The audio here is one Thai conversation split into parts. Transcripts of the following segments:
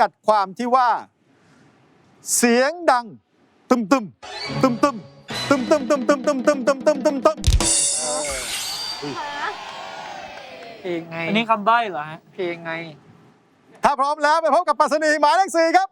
กัดความที่ว่า เสียงดัง ตึมตึมตึมตึมตึมตึมตึมตึมตึมตึมตึมตึมตึมตึมเพลงไงอันนี้คำใบ้เหรอฮะเพลงไง ถ้าพร้อมแล้วไปพบกับปัสนีหมายเลขสี่ครับ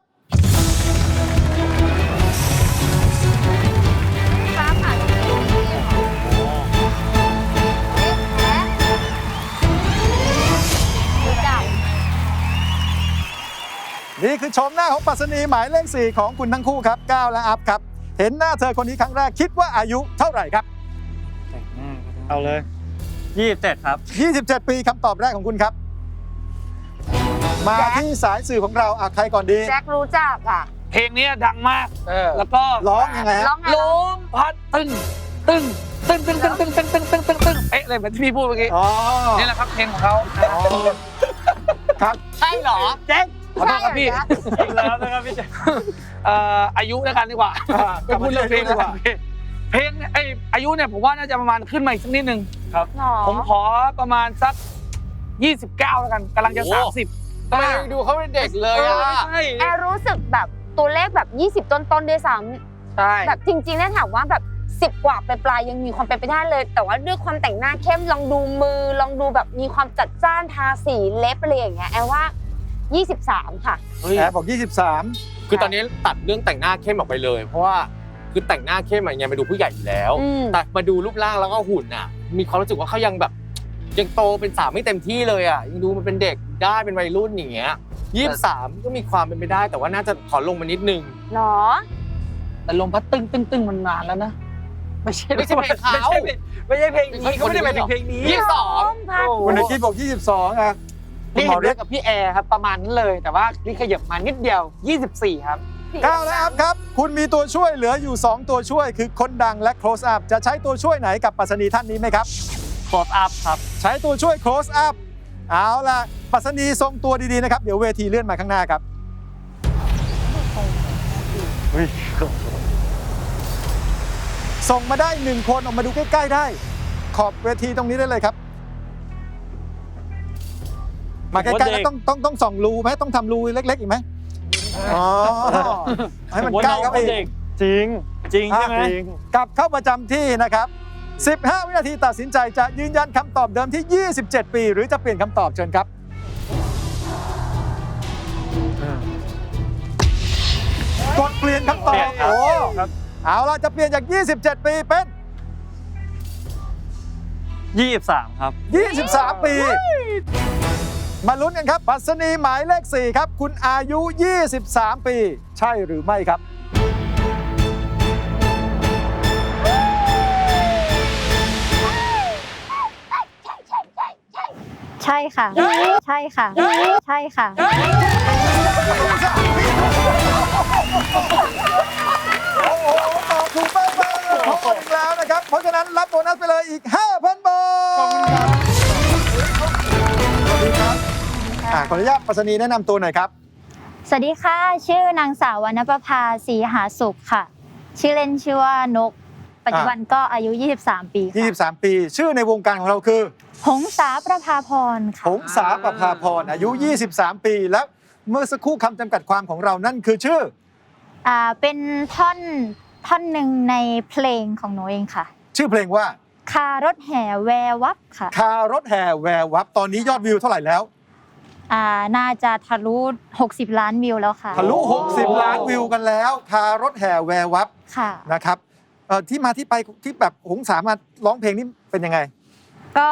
นี่คือชมหน้าของปัสนีหมายเลข 4 ของคุณทั้งคู่ครับก้าวและอัพครับ เห็นหน้าเธอคนนี้ครั้งแรกคิดว่าอายุเท่าไหร่ครับ แต่งหน้าครับเอาเลย 27 ครับ 27 ปีคำตอบแรกของคุณครับ มาที่สายสื่อของเราอะใครก่อนดี แจ็ครู้จักค่ะ เพลงนี้ดังมาก เออแล้วก็ร้องยังไงร้องไลงพัดตึ้งตึ้งตึ้งตึ้งตึ้งตึ้งตึ้งตึ้งตึ้งตึ้งตึ้งเอ๊ะเลยเหมือนที่พี่พูดเมื่อกี้นี่แหละครับเพลงของเขาใช่เหรอ แจ็ค ขอโทษครับพี่แล้วนะครับพี่จ๊คเอ่ออายุแล้วกันดีกว่าไปพูดเรื่องเพลงดีกว่าเพลงไออายุเนี่ยผมว่าน่าจะประมาณขึ้นมาอีกสักนิดนึงครับ ผมขอประมาณสัก 29 แล้วกันกำลังจะ 30ทำไมดูเขาเป็นเด็กเลยอะแอรู้สึกแบบตัวเลขแบบ 20 ต้นๆด้วยซ้ำใช่แบบจริงๆถ้าถามว่าแบบสิบกว่าปลายๆยังมีความเป็นไปได้เลย แต่ว่าด้วยความแต่งหน้าเข้มลองดูมือลองดูแบบมีความจัดจ้านทาสีเล็บอะไรอย่างเงี้ยแอลว่า 23 ค่ะ เฮ้ยแอร์บอก 23 คือตอนนี้ตัดเรื่องแต่งหน้าเข้มออกไปเลย เพราะว่าคือแต่งหน้าเข้มอย่างไงมาดูผู้ใหญ่อยู่แล้วแต่มาดูรูปร่างแล้วก็หุ่นอะ มีความรู้สึกว่าเขายังแบบ ยังโตเป็นสาวไม่เต็มที่เลยอะยังดูมันเป็นเด็กได้เป็นวัยรุ่นอย่างเงี้ยยี่สิบสามก็มีความเป็นไปได้ แต่ว่าน่าจะขอลงมานิดนึง หรอ แต่ลมพัดตึ้งตึ้งตึงมันนานแล้วนะ ไม่ใช่ไม่ใช่เพลงเขา ไม่ใช่เพลงไม่ใช่เพลงนี้เขาไม่ได้หมายถึงเพลงนี้ ยี่สิบสอง คุณเดคิดบอก 22อะ นี่เห็นด้วยกับพี่แอร์ครับประมาณนั้นเลย แต่ว่านี่ขยับมานิดเดียว 24 ครับเก้าแล้วอัพครับ คุณมีตัวช่วยเหลืออยู่ 2 ตัวช่วยคือคนดังและ close up จะใช้ตัวช่วยไหนกับปรัสนีท่านนี้ไหมครับ close up ครับ ใช้ตัวช่วย close up เอาล่ะปรัสนีทรงตัวดีๆนะครับ เดี๋ยวเวทีเลื่อนมาข้างหน้าครับส่งมาได้หนึ่งคนออกมาดูใกล้ๆได้ ขอบเวทีตรงนี้ได้เลยครับ มาใกล้ๆแล้วต้องต้องต้องส่องรูไหมต้องทำรูเล็กๆอีกไหมอ๋อให้มันใกล้เข้าไปอีก จริงจริงใช่ไหมกลับเข้าประจำที่นะครับ 15 วินาทีตัดสินใจจะยืนยันคำตอบเดิมที่ 27 ปี หรือจะเปลี่ยนคำตอบเชิญครับ กดเปลี่ยนคำตอบโอ้เอาละจะเปลี่ยนจาก 27 ปีเป็น ยี่สิบสามครับ 23 ปี มาลุ้นกันครับปัสนีหมายเลข 4 ครับ คุณอายุ 23 ปี ใช่หรือไม่ครับ ใช่ค่ะ ใช่ค่ะ ใช่ค่ะ โอ้โหตอบถูกมากเลยขอบคุณแล้วนะครับ เพราะฉะนั้นรับโบนัสไปเลยอีก 5,000 บาท ขออนุญาตปัสนีแนะนำตัวหน่อยครับ สวัสดีค่ะ ชื่อนางสาววรรณประภาศรีหาสุขค่ะ ชื่อเล่นชื่อว่านก ปัจจุบันก็อายุ 23 ปีค่ะ23 ปี ชื่อในวงการของเราคือหงสาประภาพรค่ะหงสาประภาพรอายุ 23 ปี แล้วเมื่อสักครู่คำจำกัดความของเรานั่นคือชื่อ อ่า เป็นท่อนท่อนหนึ่งในเพลงของหนูเองค่ะ ชื่อเพลงว่าคารถแห่แววับค่ะ คารถแห่แวววับตอนนี้ยอดวิวเท่าไหร่แล้ว น่าจะทะลุ 60 ล้านวิวแล้วค่ะ ทะลุ 60 ล้านวิวกันแล้วทารถแห่แวร์วับค่ะ นะครับที่มาที่ไปที่แบบหงสามาร้องเพลงนี้เป็นยังไง ก็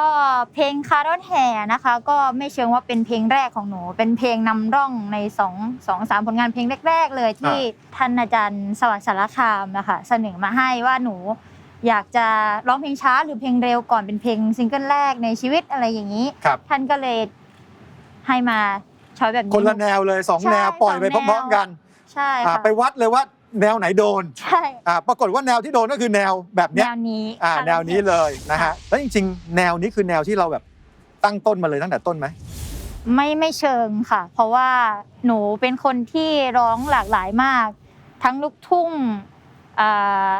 เพลงคารถแห่นะคะ ก็ไม่เชิงว่าเป็นเพลงแรกของหนู เป็นเพลงนำร่องใน2อสองสามผลงานเพลงแรก ๆ เลยที่ท่านอาจารย์สวัสดิ์สารคามนะคะเสนอมาให้ว่าหนูอยากจะร้องเพลงช้าหรือเพลงเร็วก่อนเป็นเพลงซิงเกิลแรกในชีวิตอะไรอย่างนี้ท่านก็เลย ให้มาช้อยแบบคนละแนวเลยสองแนวปล่อยไปพร้อมๆกันใช่ค่ะไปวัดเลยว่าแนวไหนโดนใช่อ่าปรากฏว่าแนวที่โดนก็คือแนวแบบนี้แนวนี้อ่าแนวนี้เลยนะฮะะแล้วจริง ๆ แนวนี้คือแนวที่เราแบบตั้งต้นมาเลยตั้งแต่ต้นไหม ไม่ไม่เชิงค่ะ เพราะว่าหนูเป็นคนที่ร้องหลากหลายมาก ทั้งลูกทุ่งอ่า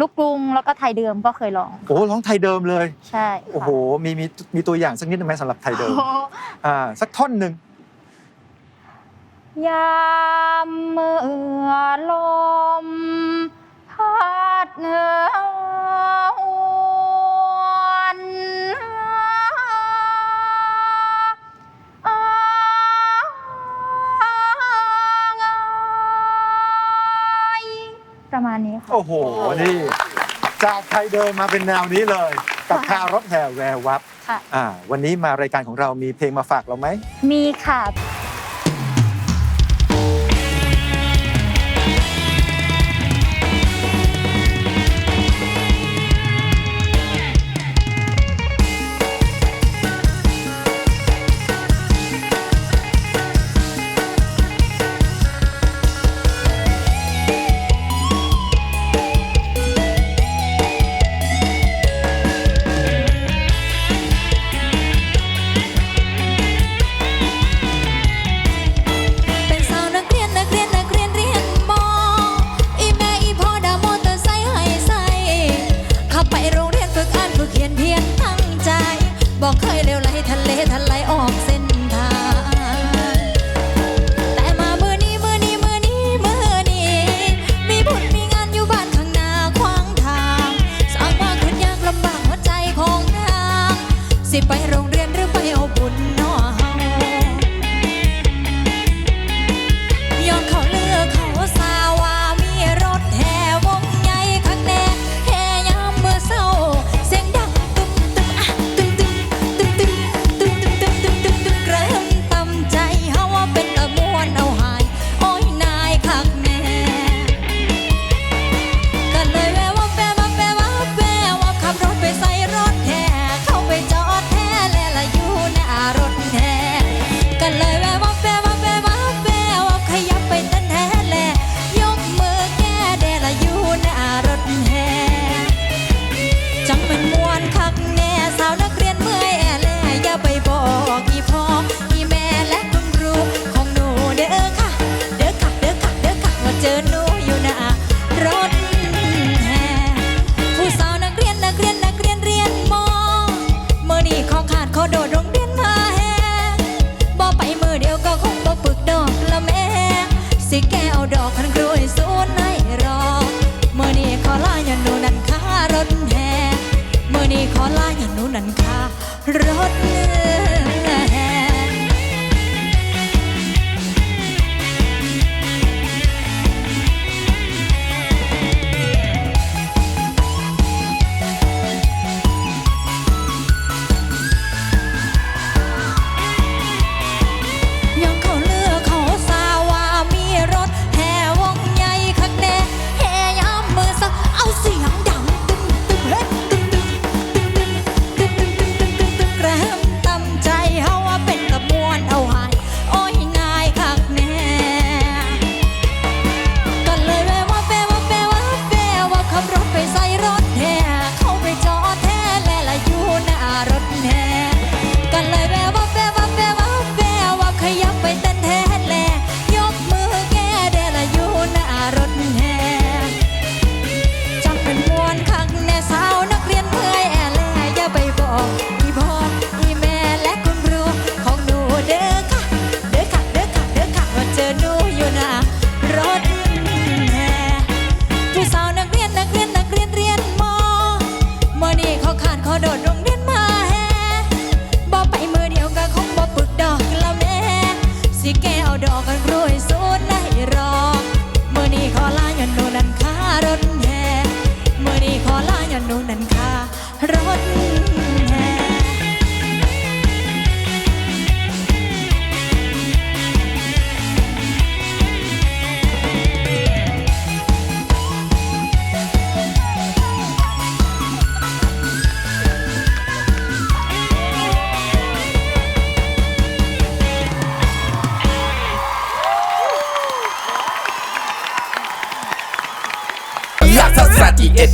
ลูกกรุงแล้วก็ไทยเดิมก็เคยร้อง โอ้ร้องไทยเดิมเลย ใช่โอ้โหมีมีมีตัวอย่างสักนิดนึ่งไหมสำหรับไทยเดิมอ่าสักท่อนหนึ่งยามเมื่อลมพัดเหนือ โห นี่ จากไทยเดินมาเป็นแนวนี้เลย กับคารถแห่แวววับค่ะวันนี้มารายการของเรามีเพลงมาฝากเราไหม มีค่ะ สิไปโรงเรียน อลาอย่างนู้นนั่นค่ะรถ